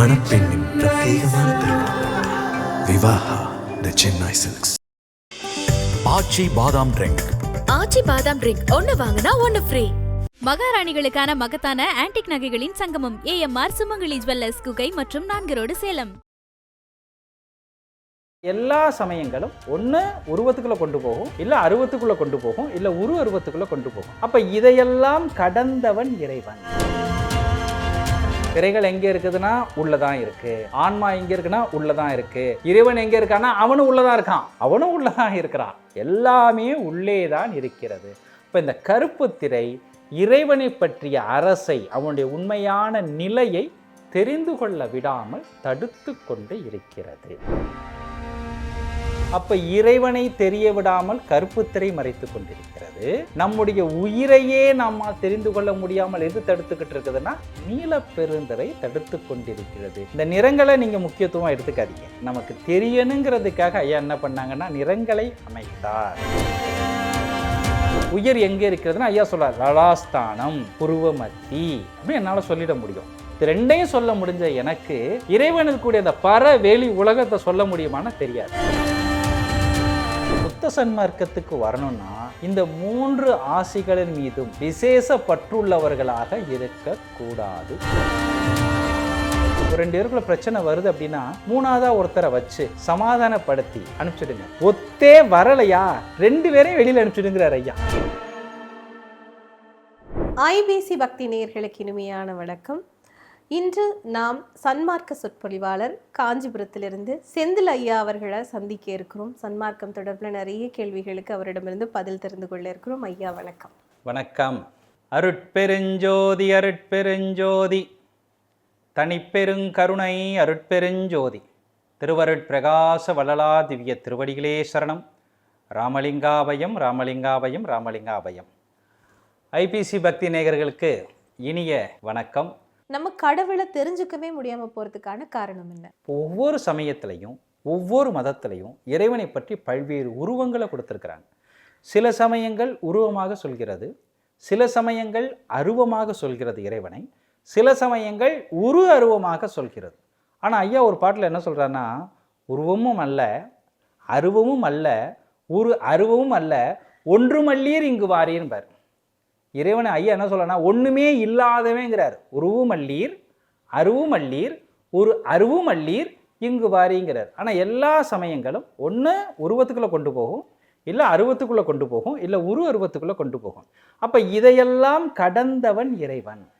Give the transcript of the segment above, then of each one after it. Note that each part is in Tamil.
மணப்பெண்ணின் பிரத்யேகமான திருமணம். Vivaha the Chennai Silks Aachi badam drink Aachi பாதாம் ட்ரிங்க் ஒன்னு வாங்கினா ஒன்னு ஃப்ரீ மகாராணிகளுக்கான மகத்தான ஆன்டிக் நகைகளின் சங்கமம். ஏஎம்ஆர் சுமங்கலி ஜுவல்லர்ஸ் குகை மற்றும் நான்கு ரோடு சேலம். எல்லா சமயங்களும் ஒன்று உருவத்துக்குள்ள கொண்டு போகும் இல்லை அருவத்துக்குள்ள கொண்டு போகும் இல்லை உரு அருவத்துக்குள்ள கொண்டு போகும். அப்ப இதையெல்லாம் கடந்தவன் இறைவன். திரைகள் எங்க இருக்குதுன்னா உள்ளதான் இருக்கு. ஆன்மா எங்க இருக்குன்னா உள்ளதான் இருக்கு. இறைவன் எங்க இருக்கான்னா அவனும் உள்ளதான் இருக்கான். அவனும் உள்ளதான் இருக்கிறான். எல்லாமே உள்ளே தான் இருக்கிறது. இப்போ இந்த கருப்பு திரை இறைவனை பற்றிய அரசை அவனுடைய உண்மையான நிலையை தெரிந்து கொள்ள விடாமல் தடுத்து கொண்டு இருக்கிறது. அப்ப இறைவனை தெரிய விடாமல் கருப்பு திரை மறைத்து கொண்டிருக்கிறது. நம்முடைய உயிரையே நம்ம தெரிந்து கொள்ள முடியாமல் எது தடுத்துக்கிட்டு இருக்குதுன்னா நீல பெருந்திரை தடுத்து கொண்டிருக்கிறது. இந்த நிறங்களை நீங்க முக்கியத்துவம் எடுத்துக்காதீங்க. நமக்கு தெரியணுங்கிறதுக்காக ஐயா என்ன பண்ணாங்கன்னா நிறங்களை அமைத்தார். உயிர் எங்க இருக்கிறதுன்னா ஐயா சொல்றார். லலாஸ்தானம் புருவமத்தி. அப்படின்னு என்னால சொல்லிட முடியும். இது ரெண்டையும் சொல்ல முடிஞ்ச எனக்கு இறைவனுக்கு கூடிய அந்த பர வெளி உலகத்தை சொல்ல முடியுமான்னு தெரியாது. சித்த சன்மார்க்கத்துக்கு வரணும்னா இந்த மூன்று ஆசிகளின் மீதும் விசேஷ பற்றுள்ளவர்களாக இருக்கக்கூடாது ரெண்டு பேருக்குள்ள பிரச்சனை வருது அப்படின்னா மூணாவதா ஒருத்தரை வச்சு சமாதானப்படுத்தி அனுப்பிச்சிடுங்க. ஒத்தே வரலையா? ரெண்டு பேரையும் வெளியில் அனுப்பிச்சிடுங்கிறார் ஐயா. ஐபிசி பக்தி நேர்களுக்கு இனிமையான வணக்கம். இன்று நாம் சன்மார்க்க சொற்பொழிவாளர் காஞ்சிபுரத்திலிருந்து செந்தில் ஐயா அவர்களை சந்திக்க இருக்கிறோம். சன்மார்க்கம் தொடர்பில் நிறைய கேள்விகளுக்கு அவரிடமிருந்து பதில் தெரிந்து கொள்ள இருக்கிறோம். ஐயா வணக்கம். வணக்கம். அருட்பெருஞ்சோதி அருட்பெருஞ்சோதி. தனிப்பெருங்கருணை அருட்பெருஞ்சோதி. திருவருட்பிரகாச வள்ளலா திவ்ய திருவடிகளே சரணம். ராமலிங்காபயம் ராமலிங்காபயம் ராமலிங்காபயம். ஐபிசி பக்தி நேயர்களுக்கு இனிய வணக்கம். நம்ம கடவுளை தெரிஞ்சுக்கவே முடியாமல் போகிறதுக்கான காரணம் என்ன? ஒவ்வொரு சமயத்திலையும் ஒவ்வொரு மதத்திலையும் இறைவனை பற்றி பல்வேறு உருவங்களை கொடுத்துருக்குறாங்க. சில சமயங்கள் உருவமாக சொல்கிறது சில சமயங்கள் அருவமாக சொல்கிறது இறைவனை சில சமயங்கள் உரு அருவமாக சொல்கிறது. ஆனால் ஐயா ஒரு பாட்டில் என்ன சொல்கிறாருன்னா உருவமும் அல்ல அருவமும் அல்ல உரு அருவமும் அல்ல ஒன்றுமல்லீர் இங்கு வாரீர்பார் இறைவனை ஐயா என்ன சொல்லனா ஒன்றுமே இல்லாதவேங்கிறார். உருவுமல்லீர் அல்லீர் ஒரு அருவும் இங்கு வாரிங்கிறார். ஆனால் எல்லா சமயங்களும் ஒன்று உருவத்துக்குள்ளே கொண்டு போகும் இல்லை அருவத்துக்குள்ளே கொண்டு போகும் இல்லை உரு அருவத்துக்குள்ளே கொண்டு போகும். அப்போ இதையெல்லாம் கடந்தவன் இறைவன்.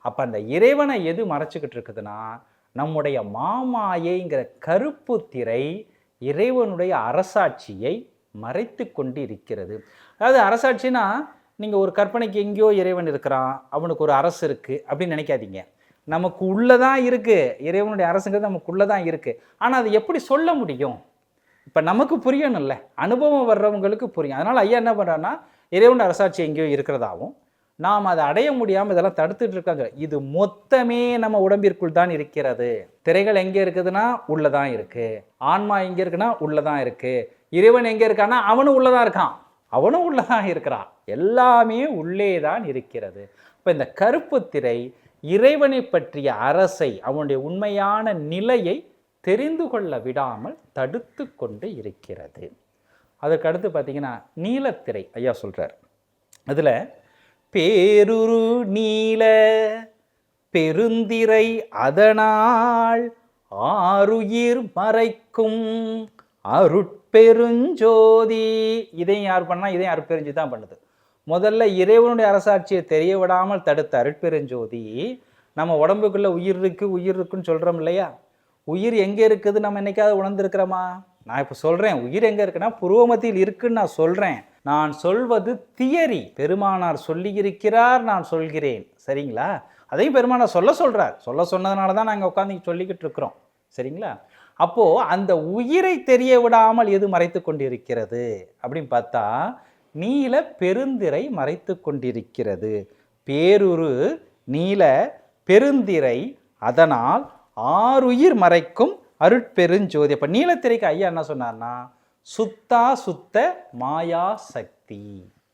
அப்போ அந்த இறைவனை எது மறைச்சிக்கிட்டு இருக்குதுன்னா நம்முடைய மாமாயைங்கிற கருப்பு திரை இறைவனுடைய அரசாட்சியை மறைத்து கொண்டு இருக்கிறது அதாவது அரசாட்சினா நீங்கள் ஒரு கற்பனைக்கு எங்கேயோ இறைவன் இருக்கிறான் அவனுக்கு ஒரு அரசு இருக்குது அப்படின்னு நினைக்காதீங்க. நமக்கு உள்ளே தான் இருக்குது இறைவனுடைய அரசுங்கிறது நமக்குள்ளே தான் இருக்குது ஆனால் அது எப்படி சொல்ல முடியும்? இப்போ நமக்கு புரியணும்ல. அனுபவம் வர்றவங்களுக்கு புரியும். அதனால் ஐயா என்ன பண்ணுறான்னா இறைவனுடைய அரசாட்சி எங்கேயோ இருக்கிறதாவும் நாம் அதை அடைய முடியாமல் இதெல்லாம் தடுத்துட்டு இருக்காங்க. இது மொத்தமே நம்ம உடம்பிற்குள் தான் இருக்கிறது. திரைகள் எங்கே இருக்குதுன்னா உள்ளே தான் இருக்குது ஆன்மா எங்கே இருக்குன்னா உள்ளதான் இருக்குது இறைவன் எங்கே இருக்கான்னா அவனும் உள்ளே தான் இருக்கான். அவனும் உள்ளதான் இருக்கிறான். எல்லாமே உள்ளே தான் இருக்கிறது. இப்போ இந்த கருப்பு திரை இறைவனை பற்றிய அரசை அவனுடைய உண்மையான நிலையை தெரிந்து கொள்ள விடாமல் தடுத்து கொண்டு இருக்கிறது. அதற்கு அடுத்து பார்த்தீங்கன்னா நீலத்திரை ஐயா சொல்கிறார் அதில் பேருரு நீல பெருந்திரை அதனால் ஆருயிர் மறைக்கும் அருட் பெருஞ்சோதி. இதையும் யார் பண்ணால் இதையும் அருட்பெருஞ்சி தான் பண்ணுது. முதல்ல இறைவனுடைய அரசாட்சியை தெரிய விடாமல் தடுத்த அருட்பெருஞ்சோதி. நம்ம உடம்புக்குள்ளே உயிர் இருக்குது உயிர் இருக்குன்னு சொல்கிறோம் இல்லையா? உயிர் எங்கே இருக்குது? நம்ம என்னைக்காவது உணர்ந்துருக்கிறோமா? நான் இப்போ சொல்கிறேன் உயிர் எங்கே இருக்குன்னா புருவமத்தியில் இருக்குன்னு நான் சொல்கிறேன் நான் சொல்வது தியரி. பெருமானார் சொல்லியிருக்கிறார் நான் சொல்கிறேன். சரிங்களா? அதையும் பெருமானார் சொல்ல சொல்கிறார் சொல்ல சொன்னதுனால தான் நாங்கள் உட்காந்து சொல்லிக்கிட்டு இருக்கிறோம். சரிங்களா? அப்போ அந்த உயிரை தெரிய விடாமல் எது மறைத்து கொண்டிருக்கிறது? அப்படின்னு பார்த்தா நீல பெருந்திரை மறைத்து கொண்டிருக்கிறது. பேருரு நீல பெருந்திரை அதனால் ஆறுயிர் மறைக்கும் அருட்பெருஞ்சோதி. அப்போ நீலத்திரைக்கு ஐயா என்ன சொன்னார்னா சுத்தா சுத்த மாயா சக்தி.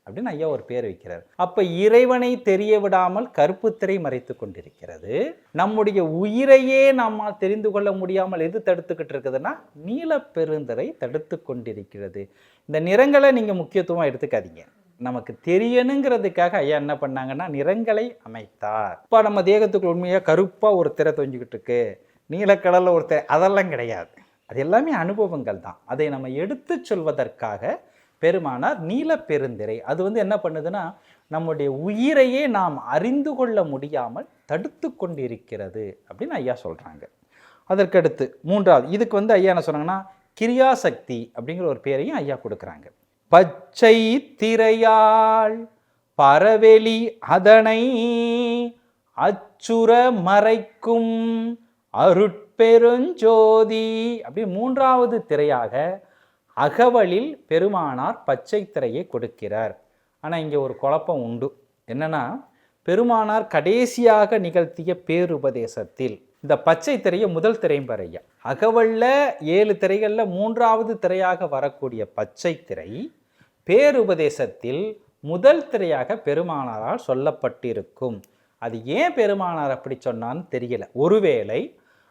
அப்படின்னு ஐயா ஒரு பேர் வைக்கிறார். அப்போ இறைவனை தெரிய விடாமல் கருப்பு திரை மறைத்து கொண்டிருக்கிறது. நம்முடைய உயிரையே நம்மால் தெரிந்து கொள்ள முடியாமல் எது தடுத்துக்கிட்டு இருக்குதுன்னா நீலப்பெருந்திரை தடுத்து கொண்டிருக்கிறது. இந்த நிறங்களை நீங்கள் முக்கியத்துவம் எடுத்துக்காதீங்க. நமக்கு தெரியணுங்கிறதுக்காக ஐயா என்ன பண்ணாங்கன்னா நிறங்களை அமைத்தார். இப்போ நம்ம தேகத்துக்கு உண்மையாக கருப்பாக ஒரு திரை தொஞ்சிக்கிட்டு இருக்கு. நீலக்கடலில் ஒரு திரை அதெல்லாம் கிடையாது. அது எல்லாமே அனுபவங்கள் தான். அதை நம்ம எடுத்து சொல்வதற்காக பெருமானார் நீலப்பெருந்திரை அது வந்து என்ன பண்ணுதுன்னா நம்முடைய உயிரையே நாம் அறிந்து கொள்ள முடியாமல் தடுத்து கொண்டிருக்கிறது அப்படின்னு ஐயா சொல்கிறாங்க அதற்கடுத்து மூன்றாவது இதுக்கு வந்து ஐயா என்ன சொன்னாங்கன்னா கிரியாசக்தி அப்படிங்கிற ஒரு பேரையும் ஐயா கொடுக்குறாங்க. பச்சை திரையாள் பரவெளி அதனை அச்சுர மறைக்கும் அருட்பெருஞ்சோதி. அப்படி மூன்றாவது திரையாக அகவலில் பெருமானார் பச்சை திரையை கொடுக்கிறார். ஆனால் இங்கே ஒரு குழப்பம் உண்டு. என்னென்னா பெருமானார் கடைசியாக நிகழ்த்திய பேருபதேசத்தில் இந்த பச்சை திரையை முதல் திரையும் ஐயா. ஏழு திரைகளில் மூன்றாவது திரையாக வரக்கூடிய பச்சை திரை பேருபதேசத்தில் முதல் திரையாக பெருமானாரால் சொல்லப்பட்டிருக்கும். அது ஏன் பெருமானார் அப்படி சொன்னான்னு தெரியல. ஒருவேளை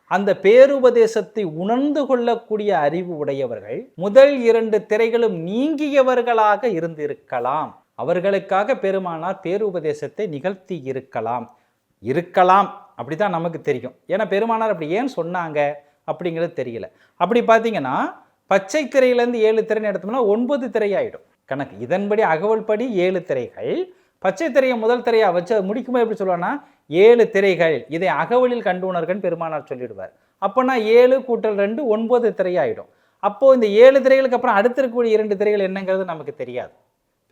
அந்த பேருபதேசத்தை உணர்ந்து கொள்ளக்கூடிய அறிவு உடையவர்கள் முதல் இரண்டு திரைகளும் நீங்கியவர்களாக இருந்திருக்கலாம். அவர்களுக்காக பெருமானார் பேருபதேசத்தை நிகழ்த்தி இருக்கலாம். இருக்கலாம். அப்படிதான் நமக்கு தெரியும். ஏன்னா பெருமானார் அப்படி ஏன் சொன்னாங்க? அப்படிங்கிறது தெரியல. அப்படி பார்த்தீங்கன்னா பச்சை திரையிலேருந்து ஏழு திரைன்னு எடுத்தோம்னா ஒன்பது திரையாயிடும். கணக்கு. இதன்படி அகவல் படி ஏழு திரைகள். பச்சை திரையை முதல் திரையாக வச்சு அது முடிக்கும்போது எப்படி சொல்லுவான்னா ஏழு திரைகள் இதை அகவலில் கண்டு உணர்கன்னு பெருமானார் சொல்லிடுவார். அப்போனா ஏழு கூட்டல் ரெண்டு ஒன்பது திரையாயிடும். அப்போது இந்த ஏழு திரைகளுக்கு அப்புறம் அடுத்து இருக்கக்கூடிய இரண்டு திரைகள் என்னங்கிறது நமக்கு தெரியாது.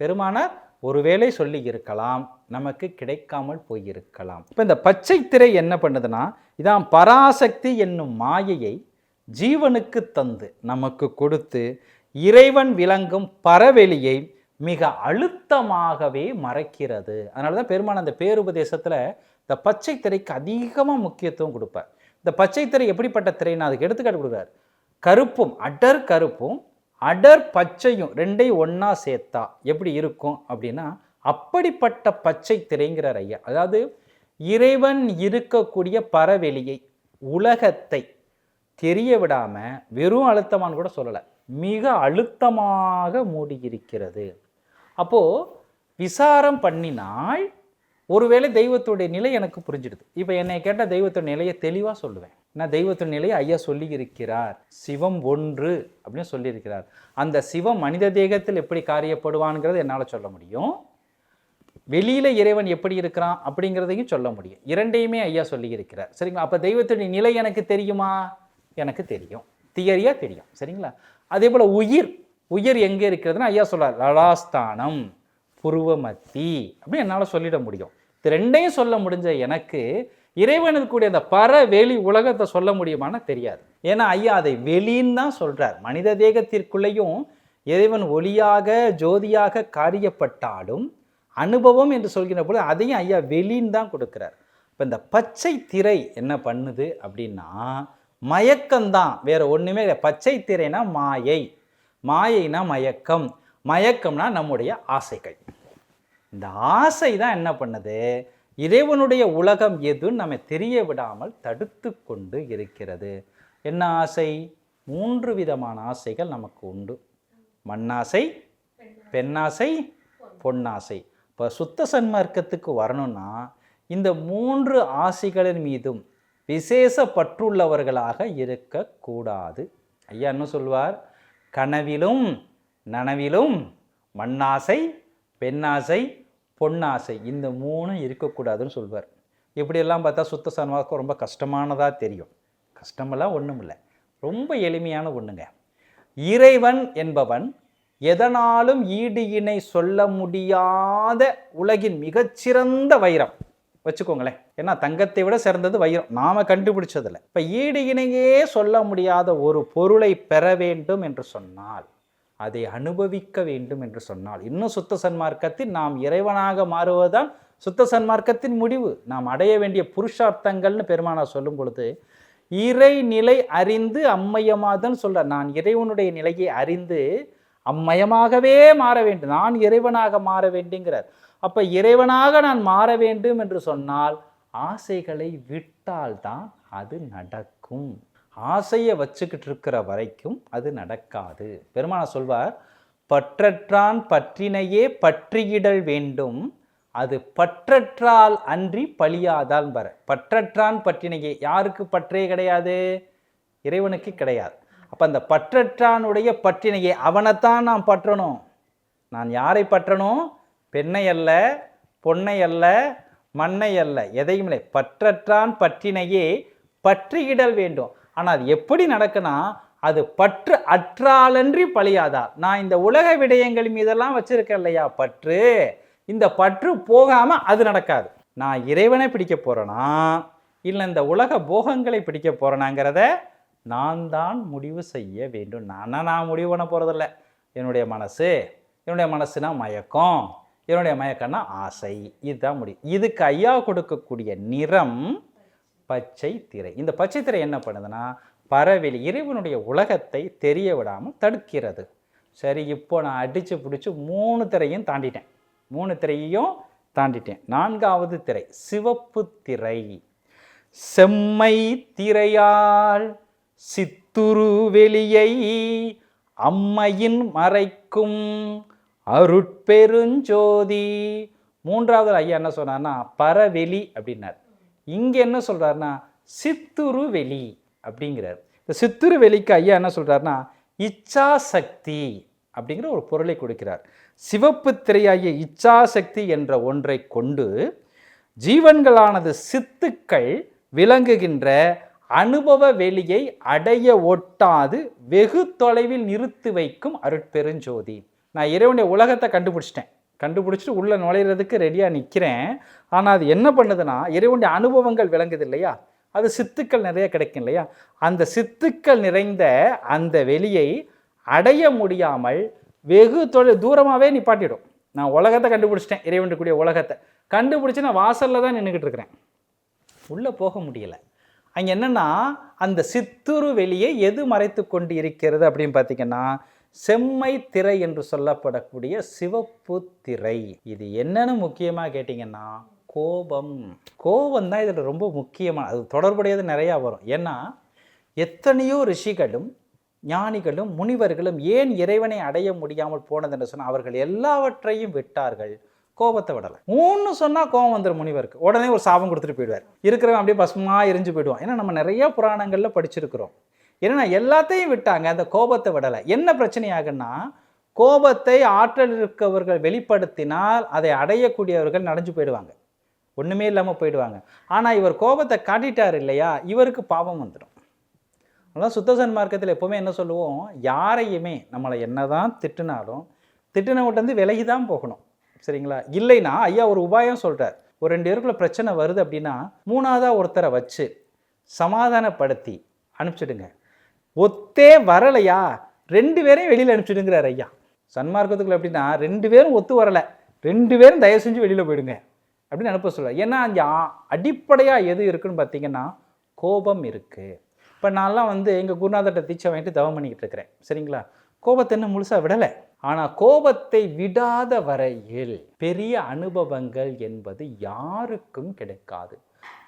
பெருமானார் ஒருவேளை சொல்லி இருக்கலாம் நமக்கு கிடைக்காமல் போயிருக்கலாம். இப்போ இந்த பச்சை திரை என்ன பண்ணுதுன்னா இதான் பராசக்தி என்னும் மாயையை ஜீவனுக்கு தந்து நமக்கு கொடுத்து இறைவன் விளங்கும் பரவெளியை மிக அழுத்தமாகவே மறைக்கிறது. அதனால தான் பெருமான் அந்த பேருபதேசத்தில் இந்த பச்சை திரைக்கு அதிகமாக முக்கியத்துவம் கொடுப்பார். இந்த பச்சை திரை எப்படிப்பட்ட திரைன்னா அதுக்கு எடுத்துக்காட்டு கொடுக்குறாரு. கருப்பும் அடர் கருப்பும் அடர் பச்சையும் ரெண்டையும் ஒன்றா சேர்த்தா எப்படி இருக்கும் அப்படின்னா அப்படிப்பட்ட பச்சை திரைங்கிறார் ஐயா. அதாவது இறைவன் இருக்கக்கூடிய பரவெளியை உலகத்தை தெரிய விடாமல் வெறும் அழுத்தமான்னு கூட சொல்லலை மிக அழுத்தமாக மூடியிருக்கிறது. அப்போது விசாரம் பண்ணினால் ஒருவேளை தெய்வத்துடைய நிலை எனக்கு புரிஞ்சிடுது. இப்போ என்னை கேட்டால் தெய்வத்தோட நிலையை தெளிவாக சொல்லுவேன். நான் தெய்வத்தின் நிலையை ஐயா சொல்லி இருக்கிறார் சிவம் ஒன்று அப்படின்னு சொல்லியிருக்கிறார். அந்த சிவம் மனித தேகத்தில் எப்படி காரியப்படுவான்ங்கிறது என்னால் சொல்ல முடியும். வெளியில இறைவன் எப்படி இருக்கிறான் அப்படிங்கிறதையும் சொல்ல முடியும். இரண்டையுமே ஐயா சொல்லியிருக்கிறார். சரிங்களா? அப்போ தெய்வத்துடைய நிலை எனக்கு தெரியுமா? எனக்கு தெரியும். தியரியா தெரியும். சரிங்களா? அதே போல் உயிர் உயிர் எங்கே இருக்கிறதுன்னு ஐயா சொல்றார். லடாஸ்தானம் புருவமத்தி அப்படின்னு என்னால் சொல்லிட முடியும். இது ரெண்டையும் சொல்ல முடிஞ்ச எனக்கு இறைவனுக்கு கூடிய அந்த பர வெளி உலகத்தை சொல்ல முடியுமான்னு தெரியாது. ஏன்னா ஐயா அதை வெளின்னு தான் சொல்கிறார் மனித தேகத்திற்குள்ளேயும் இறைவன் ஒளியாக ஜோதியாக காரியப்பட்டாலும் அனுபவம் என்று சொல்கிற பொழுது அதையும் ஐயா வெளின்னு தான் கொடுக்குறார். இப்போ இந்த பச்சை திரை என்ன பண்ணுது அப்படின்னா மயக்கம்தான் வேறு ஒன்றுமே இல்லை. பச்சை திரைனா மாயை. மாயைனா மயக்கம். மயக்கம்னா நம்முடைய ஆசைகள். இந்த ஆசை தான் என்ன பண்ணுது? இறைவனுடைய உலகம் எதுன்னு நம்ம தெரிய விடாமல் தடுத்து கொண்டு இருக்கிறது. என்ன ஆசை? மூன்று விதமான ஆசைகள் நமக்கு உண்டு. மண்ணாசை பெண்ணாசை பொன்னாசை. இப்போ சுத்த சன்மார்க்கத்துக்கு வரணும்னா இந்த மூன்று ஆசைகளின் மீதும் விசேஷ பற்றுள்ளவர்களாக இருக்கக்கூடாது. ஐயா என்ன சொல்வார்? கனவிலும் நனவிலும் மண்ணாசை பெண்ணாசை பொன்னாசை இந்த மூணும் இருக்கக்கூடாதுன்னு சொல்வார். இப்படியெல்லாம் பார்த்தா சுத்த சன்மார்க்கம் ரொம்ப கஷ்டமானதாக தெரியும். கஷ்டமெல்லாம் ஒன்றும் இல்லை ரொம்ப எளிமையான ஒன்றுங்க இறைவன் என்பவன் எதனாலும் ஈடு இணை சொல்ல முடியாத உலகின் மிகச்சிறந்த வைரம். வச்சுக்கோங்களேன். ஏன்னா தங்கத்தை விட சிறந்தது வைரம். நாம் கண்டுபிடிச்சதில்லை. இப்போ ஈடு இணையே சொல்ல முடியாத ஒரு பொருளை பெற வேண்டும் என்று சொன்னால் அதை அனுபவிக்க வேண்டும் என்று சொன்னால் இன்னும் சுத்த சன்மார்க்கத்தில் நாம் இறைவனாக மாறுவதுதான் சுத்த சன்மார்க்கத்தின் முடிவு. நாம் அடைய வேண்டிய புருஷார்த்தங்கள்னு பெருமானார் சொல்லும் பொழுது இறை நிலை அறிந்து அம்மையமாதன் சொல்ல நான் இறைவனுடைய நிலையை அறிந்து அம்மயமாகவே மாற வேண்டும். நான் இறைவனாக மாற வேண்டுங்கிறார். அப்ப இறைவனாக நான் மாற வேண்டும் என்று சொன்னால் ஆசைகளை விட்டால்தான் அது நடக்கும். ஆசையை வச்சுக்கிட்டு இருக்கிற வரைக்கும் அது நடக்காது. பெருமான சொல்வார் பற்றற்றான் பற்றினையே பற்றியிடல் வேண்டும். அது பற்றற்றால் அன்றி பழியாதால் வர பற்றற்றான் பற்றினையே யாருக்கு பற்றே கிடையாது? இறைவனுக்கு கிடையாது. அப்போ அந்த பற்றற்றானுடைய பற்றினையே அவனைத்தான் நாம் பற்றணும். நான் யாரை பற்றணும் பெண்ணை அல்ல பொண்ணை அல்ல மண்ணை அல்ல எதையும் இல்லை பற்றற்றான் பற்றினையே பற்றியிடல் வேண்டும். ஆனால் அது எப்படி நடக்குன்னா அது பற்று அற்றாலன்றி பழியாதார் நான் இந்த உலக விடயங்கள் மீதெல்லாம் வச்சிருக்கேன் இல்லையா? பற்று. இந்த பற்று போகாமல் அது நடக்காது. நான் இறைவனை பிடிக்க போகிறேனா இல்லை இந்த உலக போகங்களை பிடிக்க போகிறேனாங்கிறத நான் தான் முடிவு செய்ய வேண்டும். நானா நான் முடிவு பண்ண போகிறதில்ல என்னுடைய மனசு என்னுடைய மனசுனா மயக்கம். என்னுடைய மயக்கம்னா ஆசை. இதுதான் முடியும் இதுக்கு ஐயா கொடுக்கக்கூடிய நிறம் பச்சை திரை. இந்த பச்சை திரை என்ன பண்ணுதுன்னா பறவெளி இறைவனுடைய உலகத்தை தெரிய விடாமல் தடுக்கிறது. சரி இப்போ நான் அடித்து பிடிச்சி மூணு திரையும் தாண்டிட்டேன். மூணு திரையையும் தாண்டிட்டேன். நான்காவது திரை சிவப்பு திரை. செம்மை திரையால் சித்துரு வெளியை அம்மையின் மறைக்கும் அருட்பெருஞ்சோதி. மூன்றாவது ஐயா என்ன சொன்னார்னா பரவெளி அப்படின்னார். இங்கே என்ன சொல்கிறாருன்னா சித்துரு வெளி அப்படிங்கிறார். இந்த சித்துரு வெளிக்கு ஐயா என்ன சொல்கிறாருன்னா இச்சாசக்தி அப்படிங்கிற ஒரு பொருளை கொடுக்கிறார். சிவப்பு திரையாகிய இச்சாசக்தி என்ற ஒன்றை கொண்டு ஜீவன்களானது சித்துக்கள் விளங்குகின்ற அனுபவ வெளியை அடைய ஒட்டாது வெகு தொலைவில் நிறுத்தி வைக்கும் அருட்பெருஞ்சோதி. நான் இறைவனுடைய உலகத்தை கண்டுபிடிச்சிட்டேன். கண்டுபிடிச்சிட்டு உள்ளே நுழையிறதுக்கு ரெடியாக நிற்கிறேன் ஆனால் அது என்ன பண்ணுதுன்னா இறைவனுடைய அனுபவங்கள் விளங்குது இல்லையா? அது சித்துக்கள் நிறைய கிடைக்கும் இல்லையா? அந்த சித்துக்கள் நிறைந்த அந்த வெளியை அடைய முடியாமல் வெகு தொழில் தூரமாகவே நிப்பாட்டிடும். நான் உலகத்தை கண்டுபிடிச்சிட்டேன் இறைவனுக்குரிய உலகத்தை. கண்டுபிடிச்சி நான் வாசலில் தான் நின்றுக்கிட்டு இருக்கிறேன். உள்ளே போக முடியல. அங்கே என்னன்னா அந்த சித்துரு வெளியை எது மறைத்து கொண்டு இருக்கிறது அப்படின்னு பார்த்தீங்கன்னா செம்மை திரை என்று சொல்லப்படக்கூடிய சிவப்பு திரை. இது என்னன்னு முக்கியமாக கேட்டிங்கன்னா கோபம். கோபம் தான் இதில் ரொம்ப முக்கியமான அது தொடர்புடையது நிறையா வரும். ஏன்னா எத்தனையோ ரிஷிகளும் ஞானிகளும் முனிவர்களும் ஏன் இறைவனை அடைய முடியாமல் போனது என்று சொன்னால் அவர்கள் எல்லாவற்றையும் விட்டார்கள் கோபத்தை விடலை. மூணு சொன்னால் கோபம் வந்துடும் முனிவருக்கு. உடனே ஒரு சாபம் கொடுத்துட்டு போயிடுவார். இருக்கிறவன் அப்படியே பசுமா எரிஞ்சு போயிடுவான். ஏன்னா நம்ம நிறைய புராணங்களில் படிச்சிருக்கிறோம். ஏன்னா எல்லாத்தையும் விட்டாங்க அந்த கோபத்தை விடலை. என்ன பிரச்சனையாகுன்னா கோபத்தை ஆற்றல் இருக்கவர்கள் வெளிப்படுத்தினால் அதை அடையக்கூடியவர்கள் நடஞ்சு போயிடுவாங்க. ஒன்றுமே இல்லாமல் போயிடுவாங்க. ஆனால் இவர் கோபத்தை காட்டிட்டார் இல்லையா இவருக்கு பாவம் வந்துடும் அதனால் சுத்த சன்மார்க்கத்தில் எப்போவுமே என்ன சொல்லுவோம் யாரையுமே நம்மளை என்னதான் திட்டுனாலும் திட்டினாலும் வந்து விலகி தான் போகணும். சரிங்களா? இல்லைன்னா ஐயா ஒரு உபாயம் சொல்கிறார் ஒரு ரெண்டு பேருக்குள்ள பிரச்சனை வருது அப்படின்னா மூணாவதாக ஒருத்தரை வச்சு சமாதானப்படுத்தி அனுப்பிச்சிடுங்க. ஒத்தே வரலையா? ரெண்டு பேரையும் வெளியில் அனுப்பிச்சிடுங்கிறார் ஐயா. சன்மார்க்கத்துக்குள்ள எப்படின்னா ரெண்டு பேரும் ஒத்து வரலை. ரெண்டு பேரும் தயவு செஞ்சு வெளியில் போயிடுங்க. அப்படின்னு அனுப்ப சொல்லுவார் ஏன்னா அந்த அடிப்படையாக எது இருக்குன்னு பார்த்தீங்கன்னா கோபம் இருக்குது இப்போ நான்லாம் வந்து எங்கள் குருநாதர்கிட்ட தீட்சை வாங்கிட்டு தவம் பண்ணிக்கிட்டு இருக்கிறேன். சரிங்களா? கோபத்தை இன்னும் முழுசாக விடலை. ஆனால் கோபத்தை விடாத வரையில் பெரிய அனுபவங்கள் என்பது யாருக்கும் கிடைக்காது.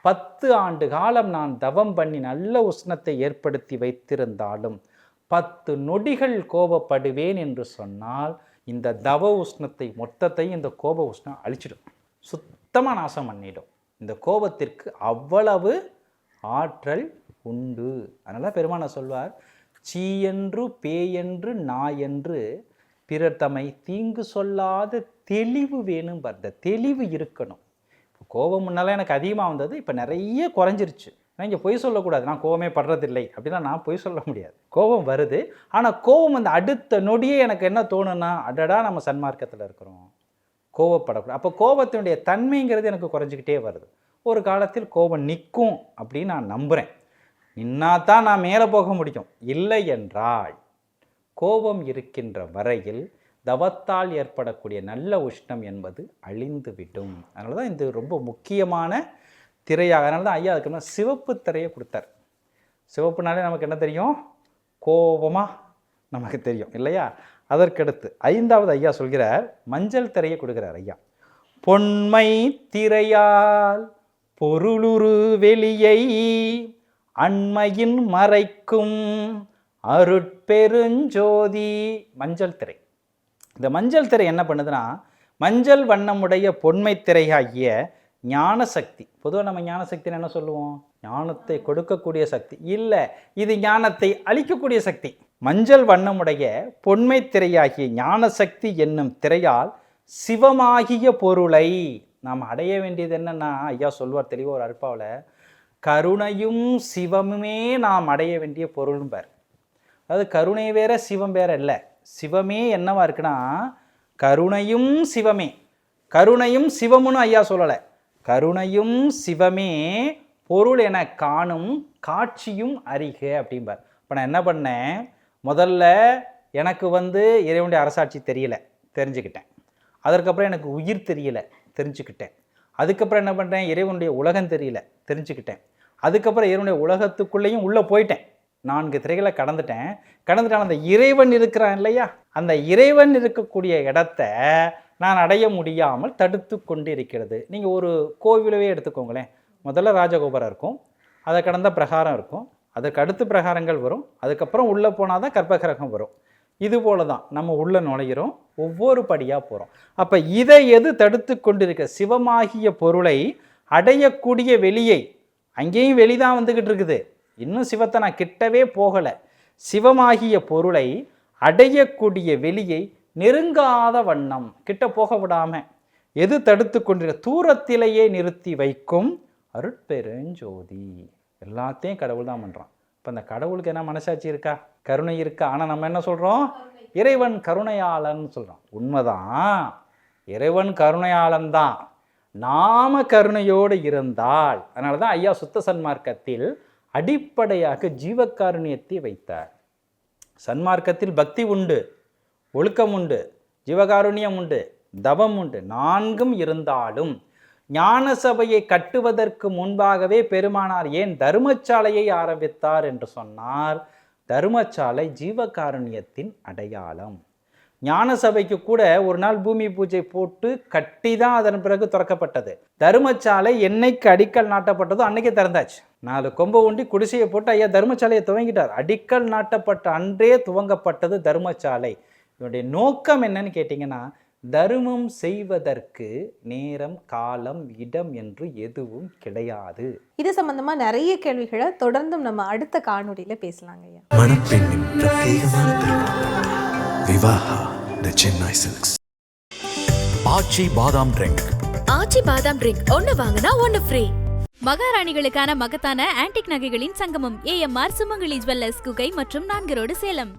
பத்து ஆண்டு காலம் நான் தவம் பண்ணி நல்ல உஷ்ணத்தை ஏற்படுத்தி வைத்திருந்தாலும் பத்து நொடிகள் கோபப்படுவேன் என்று சொன்னால் இந்த தவ உஷ்ணத்தை மொத்தத்தையும் இந்த கோப உஷ்ணம் அழிச்சிடும். சுத்தமாக நாசம் பண்ணிடும். இந்த கோபத்திற்கு அவ்வளவு ஆற்றல் உண்டு. அதனால் பெருமான சொல்வார் சீயென்று பேயென்று நாயென்று பிறர் தம்மை தீங்கு சொல்லாத தெளிவு வேணும் பார்த்த தெளிவு இருக்கணும். கோபம் முன்னால எனக்கு அதிகமாக வந்தது இப்போ நிறைய குறைஞ்சிருச்சு. நான் இங்கே பொய் சொல்லக்கூடாது நான் கோபமே படுறதில்லை அப்படின்னா நான் பொய் சொல்ல முடியாது. கோபம் வருது ஆனால் கோபம் அந்த அடுத்த நொடியே எனக்கு என்ன தோணுன்னா அடடா நம்ம சன்மார்க்கத்தில் இருக்கிறோம். கோவப்படக்கூடாது அப்போ கோபத்தினுடைய தன்மைங்கிறது எனக்கு குறைஞ்சிக்கிட்டே வருது. ஒரு காலத்தில் கோபம் நிற்கும் அப்படின்னு நான் நம்புகிறேன் நின்னா தான் நான் மேலே போக முடியும். இல்லை என்றால் கோபம் இருக்கின்ற வரையில் தவத்தால் ஏற்படக்கூடிய நல்ல உஷ்ணம் என்பது அழிந்துவிடும். அதனால தான் இது ரொம்ப முக்கியமான திரையாக அதனால தான் ஐயா அதுக்கு முன்னாடி சிவப்பு திரையை கொடுத்தார். சிவப்புனாலே நமக்கு என்ன தெரியும்? கோபமாக நமக்கு தெரியும் இல்லையா? அதற்கடுத்து ஐந்தாவது ஐயா சொல்கிறார் மஞ்சள் திரையை கொடுக்கிறார் ஐயா. பொன்மை திரையால் பொருளுரு வெளியை அண்மையின் மறைக்கும் அருட்பெருஞ்சோதி. மஞ்சள் திரை. இந்த மஞ்சள் திரை என்ன பண்ணுதுன்னா மஞ்சள் வண்ணமுடைய பொன்மை திரையாகிய ஞான சக்தி பொதுவாக நம்ம ஞான சக்தின்னு என்ன சொல்லுவோம்? ஞானத்தை கொடுக்கக்கூடிய சக்தி. இல்லை இது ஞானத்தை அழிக்கக்கூடிய சக்தி. மஞ்சள் வண்ணமுடைய பொன்மை திரையாகிய ஞான சக்தி என்னும் திரையால் சிவமாகிய பொருளை நாம் அடைய வேண்டியது என்னன்னா ஐயா சொல்வார் தெளிவாக ஒரு அற்பாவில் கருணையும் சிவமுமே நாம் அடைய வேண்டிய பொருள்பார் அதாவது கருணை வேற சிவம் வேற இல்லை. சிவமே என்னவா இருக்குன்னா கருணையும் சிவமே. கருணையும் சிவமுன்னு ஐயா சொல்லலை. கருணையும் சிவமே பொருள் என காணும் காட்சியும் அறிக அப்படிம்பார். இப்போ நான் என்ன பண்ணேன்? முதல்ல எனக்கு வந்து இறைவனுடைய அரசாட்சி தெரியல தெரிஞ்சுக்கிட்டேன். அதற்கப்புறம் எனக்கு உயிர் தெரியல தெரிஞ்சுக்கிட்டேன். அதுக்கப்புறம் என்ன பண்ணுறேன் இறைவனுடைய உலகம் தெரியல தெரிஞ்சுக்கிட்டேன். அதுக்கப்புறம் இறைவனுடைய உலகத்துக்குள்ளேயும் உள்ளே போயிட்டேன். நான்கு திரைகளை கடந்துட்டேன். கடந்துட்டான் அந்த இறைவன் இருக்கிறான் இல்லையா? அந்த இறைவன் இருக்கக்கூடிய இடத்த நான் அடைய முடியாமல் தடுத்து கொண்டு இருக்கிறது நீங்கள் ஒரு கோவிலவே எடுத்துக்கோங்களேன். முதல்ல ராஜகோபுரம் இருக்கும். அதை கடந்த பிரகாரம் இருக்கும். அதுக்கு அடுத்து பிரகாரங்கள் வரும். அதுக்கப்புறம் உள்ளே போனால் தான் கர்ப்பகிரகம் வரும். இது போல தான் நம்ம உள்ளே நுழையிறோம். ஒவ்வொரு படியாக போகிறோம் அப்போ இதை எது தடுத்து கொண்டிருக்க? சிவமாகிய பொருளை அடையக்கூடிய வெளியை அங்கேயும் வெளி தான் வந்துக்கிட்டு இருக்குது. இன்னும் சிவத்தை நான் கிட்டவே போகலை. சிவமாகிய பொருளை அடையக்கூடிய வெளியை நெருங்காத வண்ணம் கிட்ட போக விடாம. எது தடுத்து கொண்டிருக்க தூரத்திலேயே நிறுத்தி வைக்கும் அருட்பெருஞ்சோதி. எல்லாத்தையும் கடவுள் தான் பண்ணுறான் இப்போ அந்த கடவுளுக்கு என்ன மனசாட்சி இருக்கா? கருணை இருக்கா? ஆனால் நம்ம என்ன சொல்கிறோம் இறைவன் கருணையாளன் சொல்கிறோம் உண்மைதான். இறைவன் கருணையாளன் தான். நாம கருணையோடு இருந்தால் அதனால தான் ஐயா சுத்த சன்மார்க்கத்தில் அடிப்படையாக ஜீவகாருண்யத்தை வைத்தார். சன்மார்க்கத்தில் பக்தி உண்டு ஒழுக்கம் உண்டு ஜீவகாருண்யம் உண்டு தவம் உண்டு. நான்கும் இருந்தாலும் ஞான சபையை கட்டுவதற்கு முன்பாகவே பெருமானார் ஏன் தர்மச்சாலையை ஆரம்பித்தார் என்று சொன்னார்? தர்மச்சாலை ஜீவகாருண்யத்தின் அடையாளம். ஞான சபைக்கு கூட ஒரு நாள் பூமி பூஜை போட்டு கட்டி தான் அதன் பிறகு திறக்கப்பட்டது. தர்மச்சாலை என்னைக்கு அடிக்கல் நாட்டப்பட்டதோ அன்னைக்கே திறந்தாச்சு. நாலு கொம்பை உண்டி குடிசையை போட்டு ஐயா தர்மசாலையை துவங்கிட்டார். அடிக்கல் நாட்டப்பட்ட அன்றே துவங்கப்பட்டது தர்மசாலை. இதனுடைய நோக்கம் என்னன்னு கேட்டிங்கன்னா தர்மம் செய்வதற்கு நேரம் காலம் இடம் என்று எதுவும் கிடையாது. இது சம்பந்தமா நிறைய கேள்விகளை தொடர்ந்தும் நம்ம அடுத்த காணொளியில பேசலாங்க ஐயா. மணப்பெண்ணின் பிரத்யேகமான திருமணம். Vivaha the Chennai Silks. Aachi badam drink. Aachi பாதாம் ட்ரிங்க் ஒன்னு வாங்கினா ஒன்னு ஃப்ரீ. மகாராணிகளுக்கான மகத்தான ஆன்டிக் நகைகளின் சங்கமம் ஏஎம்ஆர் சுமங்கலி ஜுவல்லர்ஸ் குகை மற்றும் நான்கரோடு சேலம்.